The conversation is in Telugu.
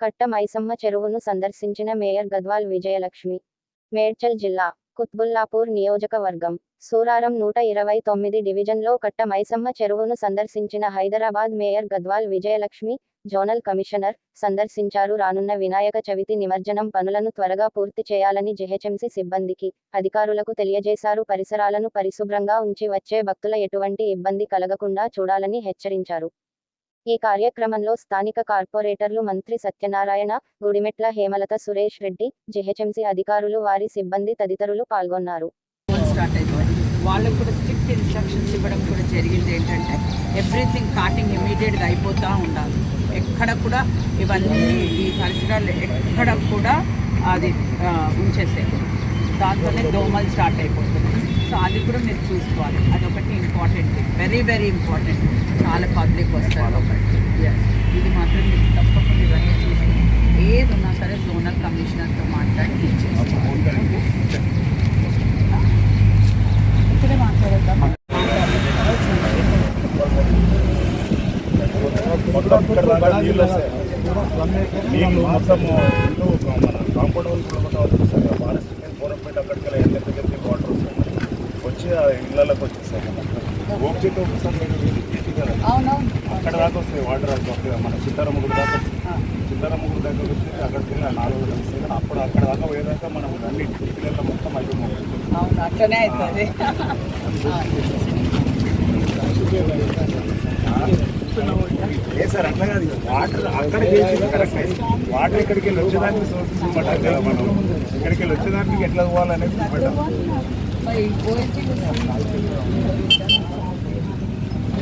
కట్ట మైసమ్మ చెరువును సందర్శించిన మేయర్ గద్వాల్ విజయలక్ష్మి. మేడ్చల్ జిల్లా కుత్బుల్లాపూర్ నియోజకవర్గం సూరారం నూట ఇరవై తొమ్మిది డివిజన్లో కట్ట మైసమ్మ చెరువును సందర్శించిన Hyderabad mayor Gadwal Vijayalakshmi zonal commissioner సందర్శించారు. రానున్న వినాయక చవితి నిమజ్జనం పనులను త్వరగా పూర్తి చేయాలని జిహెచ్ఎంసీ సిబ్బందికి అధికారులకు తెలియజేశారు. పరిసరాలను పరిశుభ్రంగా ఉంచి వచ్చే భక్తుల ఎటువంటి ఇబ్బంది కలగకుండా చూడాలని హెచ్చరించారు. ఈ కార్యక్రమంలో స్థానిక కార్పొరేటర్లు మంత్రి సత్యనారాయణ గుడిమెట్ల హేమలత సురేష్ రెడ్డి జిహెచ్ఎంసీ అధికారులు వారి సిబ్బంది తదితరులు పాల్గొన్నారు. స్టార్ట్ వాళ్ళకు కూడా స్ట్రిక్ట్ ఇన్స్ట్రక్షన్స్ ఇవ్వడం కూడా జరిగింది ఏంటంటే ఎవ్రీథింగ్ కార్టింగ్ ఇమీడియట్గా అయిపోతూ ఉండాలి. ఎక్కడ కూడా ఇవన్నీ ఈ పరిసరాలు ఎక్కడ కూడా అది ఆ, ఉంచేసేది దాంతోనే దోమలు స్టార్ట్ అయిపోతుంది సో అది కూడా మీరు చూసుకోవాలి. అదొకటి ఇంపార్టెంట్ వెరీ వెరీ ఇంపార్టెంట్ చాలా పబ్లిక్ వస్తారు ఇది మాత్రం మీకు తప్పకుండా ఇవన్నీ చూసి ఏది ఉన్నా సరే జోనల్ కమిషనర్తో మాట్లాడి ఇక్కడే ఇప్పుడే మాట్లాడేద్దాం మొత్తం నీళ్ళు మొత్తం ఇల్లు మన కాంపౌండ్ వాళ్ళు కూడా మొత్తం వచ్చేస్తాయి ఫారెస్ట్ దూరం పెట్టి అక్కడికి వెళ్ళి ఎంత దగ్గరికి వాటర్ వస్తుంది వచ్చి ఆ ఇళ్ళకి వచ్చి అవునవును. అక్కడ దాకా వస్తాయి వాటర్ అక్కడ మన చిత్తారమ్మ గుడి దాకా వస్తాయి చిత్తారమ్మ గుడి దాకా వచ్చి అక్కడికి వెళ్ళి నాలుగు కానీ అప్పుడు అక్కడ దాకా పోయేదాకా మనం అన్ని పిల్లల మొత్తం అయిపోయి అవును అట్లనే అవుతుంది ఏ సార్ అట్లా కాదు వాటర్ అక్కడ చేసి కరెక్ట్ వాటర్ ఇక్కడికి వెళ్ళి వచ్చేదానికి ఇవ్వటం కదా మనం ఇక్కడికి వెళ్ళి వచ్చేదానికి ఎట్లా పోవాలనేది ఇవ్వటం